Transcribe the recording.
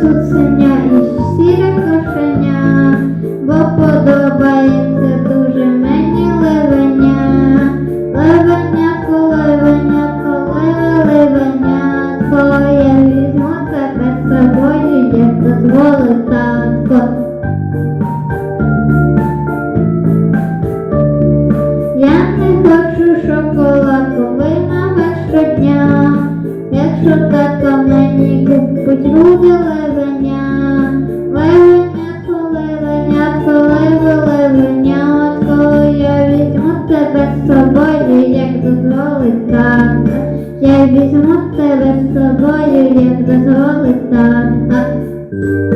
цуценя і сіре кошеня, бо подобається дуже мені левеня. Левенятко, левенятко, леве, левенятко, я візьму тебе з собою, як дозволить татко. Я не хочу шоколадку винова щодня, якщо тато мені левеня, левеня. Левенятко, леве, левенятко, я візьму тебе з собою, як дозволить так, Я візьму тебе з собою, як дозволить тато.